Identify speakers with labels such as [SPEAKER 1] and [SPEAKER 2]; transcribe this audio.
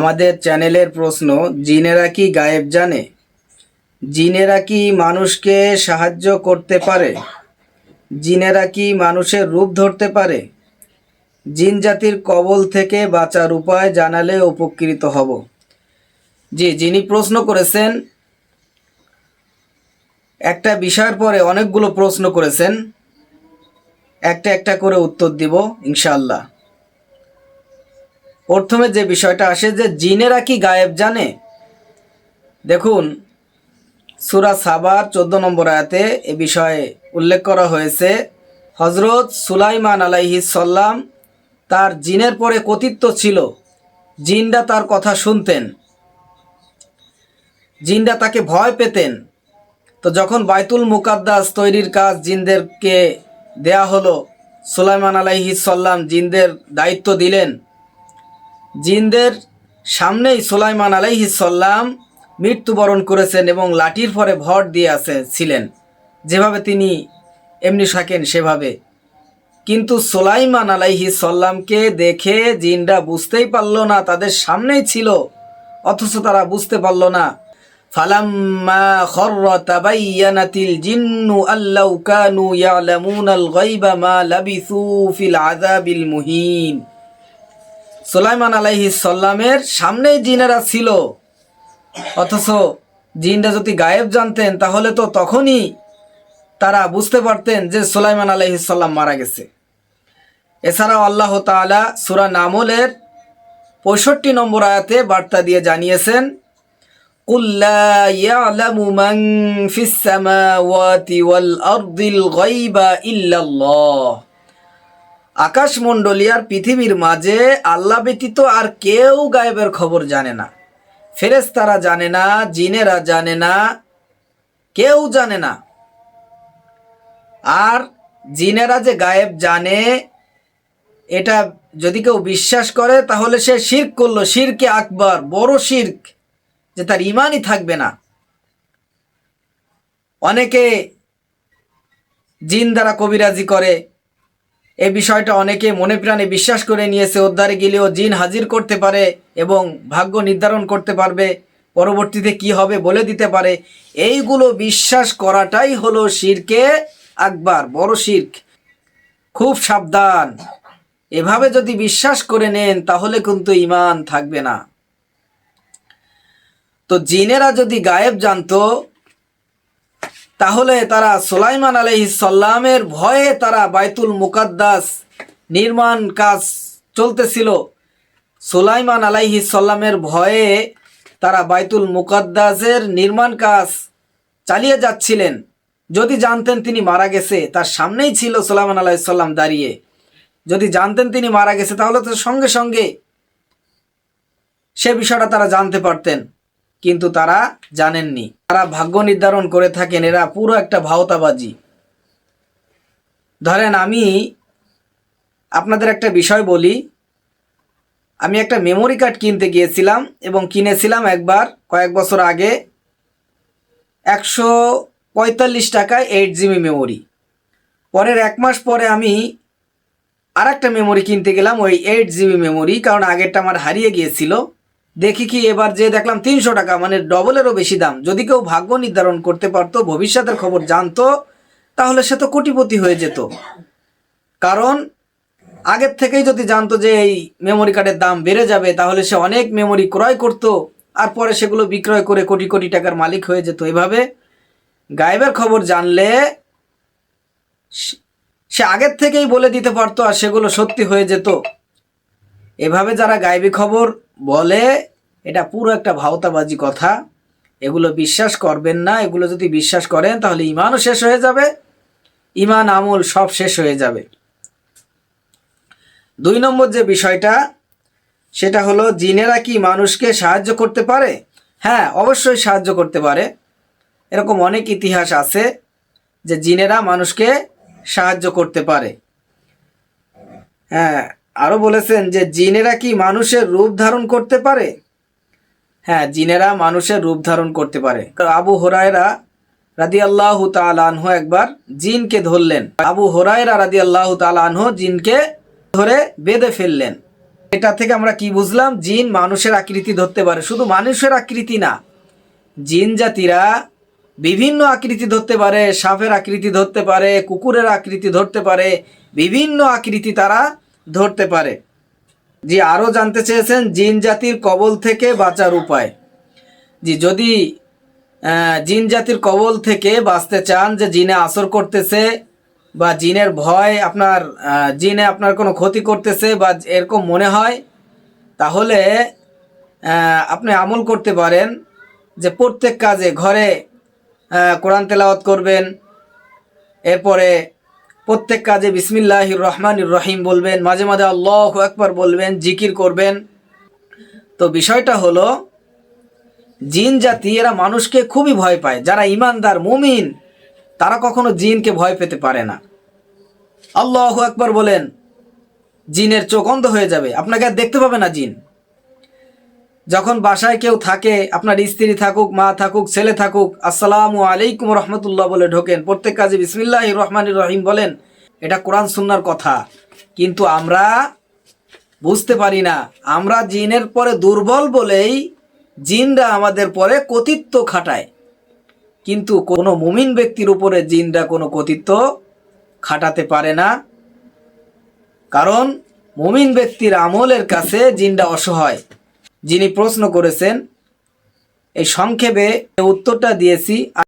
[SPEAKER 1] আমাদের চ্যানেলের প্রশ্ন, জিনেরা কি গায়েব জানে? জিনেরা কি মানুষকে সাহায্য করতে পারে? জিনেরা কি মানুষের রূপ ধরতে পারে? জিন জাতির কবল থেকে বাঁচার উপায় জানালে উপকৃত হব। জি, যিনি প্রশ্ন করেছেন, একটা বিষয়ের পরে অনেকগুলো প্রশ্ন করেছেন। একটা একটা করে উত্তর দিব, ইনশাআল্লাহ। প্রথমে যে বিষয়টা আসে যে জিনেরা কি গায়েব জানে? দেখুন, সুরা সাবার চোদ্দ নম্বর আয়াতে এ বিষয়ে উল্লেখ করা হয়েছে হজরত সুলাইমান আলাইহিসাল্লাম তার জিনের পরে কতিত্ব ছিল, জিনরা তার কথা শুনতেন। জিনরা তাকে ভয় পেতেন। তো যখন বাইতুল মুকাদ্দাস তৈরির কাজ জিনদেরকে দেয়া হলো, সুলাইমান আলাইহিসাল্লাম জিনদের দায়িত্ব দিলেন জিনদের সামনেই সুলাইমান আলাইহিসাল্লাম মৃত্যুবরণ করেছেন এবং লাঠির পরে ভর দিয়ে আছে, ছিলেন। যেভাবে তিনি এমনি থাকেন সেভাবে। কিন্তু সোলাইমান আলাইহি সাল্লামকে দেখে জিনরা বুঝতেই পারল না, তাদের সামনেই ছিল, অথচ তারা বুঝতে পারল না। ফালাম্মা খর্র জিন্নু আল্লাউ কানু মা লাবিসু ফিল আযাবিল মুহিন। সুলাইমান আলাইহি সাল্লামের সামনেই জিনেরা ছিল। অথচ জিনরা যদি গায়েব জানতেন, তাহলে তো তখনই তারা বুঝতে পারতেন যে সুলাইমান আলাইহিসাল্লাম মারা গেছে। এছাড়াও আল্লাহ তাআলা সূরা নামলের পঁয়ষট্টি নম্বর আয়াতে বার্তা দিয়ে জানিয়েছেন قل আকাশমণ্ডলী আর পৃথিবীর মাঝে আল্লাহ ব্যতীত আর কেউ গায়েবের খবর জানে না। ফেরেশতারা জানে না, জিনেরা জানে না, কেউ জানে না। আর জিনেরা যে গায়েব জানে, এটা যদি কেউ বিশ্বাস করে, তাহলে সে শির্ক করল। শিরকে আকবর, বড় শির্ক, যে তার ইমানই থাকবে না। অনেকে জিন দ্বারা কবিরাজি করে এই বিষয়টা অনেকে মনে প্রাণে বিশ্বাস করে নিয়েছে। উদ্ধারে গেলেও জিন হাজির করতে পারে এবং ভাগ্য নির্ধারণ করতে পারবে। পরবর্তীতে কি হবে বলে দিতে পারে। এইগুলো বিশ্বাস করাটাই হলো শিরকে আকবার, বড় শির্ক। খুব সাবধান। এভাবে যদি বিশ্বাস করে নেন, তাহলে কিন্তু ইমান থাকবে না। তো জিনেরা যদি গায়েব জানতো তাহলে তারা সোলাইমান আলহিসাল্লামের ভয়ে তারা বাইতুল মুকাদ্দাস নির্মাণ কাজ চলতেছিল। সোলাইমান আলাইহিসাল্লামের ভয়ে তারা বাইতুল মুকাদ্দাসের নির্মাণ কাজ চালিয়ে যাচ্ছিলেন। যদি জানতেন তিনি মারা গেছে, তার সামনেই ছিল সোলাইমান আলাইসাল্লাম দাঁড়িয়ে। যদি জানতেন তিনি মারা গেছে, তাহলে তো সঙ্গে সঙ্গে সে বিষয়টা তারা জানতে পারতেন। কিন্তু তারা জানেননি। তারা ভাগ্য নির্ধারণ করে থাকেন, এরা পুরো একটা ভাওতাবাজি। ধরেন আমি আপনাদের একটা বিষয় বলি, আমি একটা মেমোরি কার্ড কিনতে গিয়েছিলাম এবং কিনেছিলাম একবার কয়েক বছর আগে একশো পঁয়তাল্লিশ টাকায় এইট জিবি মেমোরি পরের এক মাস পরে আমি আর একটা মেমোরি কিনতে গেলাম, ওই এইট জিবি মেমোরি কারণ আগেরটা আমার হারিয়ে গিয়েছিল। দেখি কি এবার যে দেখলাম তিনশো টাকা মানে ডবলেরও বেশি দাম। যদি কেউ ভাগ্য নির্ধারণ করতে পারতো, ভবিষ্যতের খবর জানতো, তাহলে সে তো কোটিপতি হয়ে যেত। কারণ, আগের থেকেই যদি জানতো যে এই মেমোরি কার্ডের দাম বেড়ে যাবে, তাহলে সে অনেক মেমোরি ক্রয় করত, আর পরে সেগুলো বিক্রয় করে কোটি কোটি টাকার মালিক হয়ে যেত। এভাবে গায়েবের খবর জানলে সে আগের থেকেই বলে দিতে পারতো, আর সেগুলো সত্যি হয়ে যেত। এভাবে যারা গায়েবী খবর বলে এটা পুরো একটা ভাওতাবাজি কথা। এগুলো বিশ্বাস করবেন না, এগুলো যদি বিশ্বাস করেন, তাহলে ইমানও শেষ হয়ে যাবে, ইমান, আমল সব শেষ হয়ে যাবে। দুই নম্বর যে বিষয়টা, সেটা হলো জিনেরা কি মানুষকে সাহায্য করতে পারে? হ্যাঁ অবশ্যই সাহায্য করতে পারে। এরকম অনেক ইতিহাস আছে যে জিনেরা মানুষকে সাহায্য করতে পারে। হ্যাঁ আরও বলেছেন যে জিনেরা কি মানুষের রূপ ধারণ করতে পারে? হ্যাঁ জিনেরা মানুষের রূপ ধারণ করতে পারে। আবু হোরায়রা রাদি আল্লাহ আনহু একবার জিনকে ধরলেন। আবু হোরায়রা রাদি আল্লাহ আনহু জিনকে ধরে বেঁধে ফেললেন। এটা থেকে আমরা কি বুঝলাম? জিন মানুষের আকৃতি ধরতে পারে। শুধু মানুষের আকৃতি না, জিন জাতিরা বিভিন্ন আকৃতি ধরতে পারে, সাপের আকৃতি ধরতে পারে, কুকুরের আকৃতি ধরতে পারে, বিভিন্ন আকৃতি তারা ধরতে পারে। জি, আরও জানতে চেয়েছেন, জিন জাতির কবল থেকে বাঁচার উপায়। জি, যদি জিন জাতির কবল থেকে বাঁচতে চান যে জিনে আসর করতেছে বা জিনের ভয় আপনার জিনে আপনার কোনো ক্ষতি করতেছে বা এরকম মনে হয়, তাহলে আপনি আমল করতে পারেন যে প্রত্যেক কাজে ঘরে কোরআন তেলাওয়াত করবেন, এরপরে প্রত্যেক কাজে বিসমিল্লাহ রহমান রহিম বলবেন, মাঝে মাঝে আল্লাহ একবার বলবেন, জিকির করবেন। তো বিষয়টা হলো, জিন জাতি, এরা মানুষকে খুবই ভয় পায়। যারা ইমানদার, মুমিন, তারা কখনো জিনকে ভয় পেতে পারে না। আল্লাহ একবার বলেন, জিনের চোখ অন্ধ হয়ে যাবে। আপনাকে আর দেখতে পাবে না জিন। যখন বাসায় কেউ থাকে, আপনার স্ত্রী থাকুক, মা থাকুক, ছেলে থাকুক, আসসালামু আলাইকুম রহমতুল্লাহ বলে ঢোকেন। প্রত্যেক কাজে বিসমিল্লাহ রহমান রহিম বলেন, এটা কোরআন সুন্নার কথা। কিন্তু আমরা বুঝতে পারি না, আমরা জিনের পরে দুর্বল বলেই জিনরা আমাদের পরে কতিত্ব খাটায়। কিন্তু কোনো মুমিন ব্যক্তির উপরে জিনরা কোনো কতিত্ব খাটাতে পারে না। কারণ মুমিন ব্যক্তির আমলের কাছে জিনটা অসহায়। যিনি প্রশ্ন করেছেন এই সংক্ষেপে উত্তরটা দিয়েছি।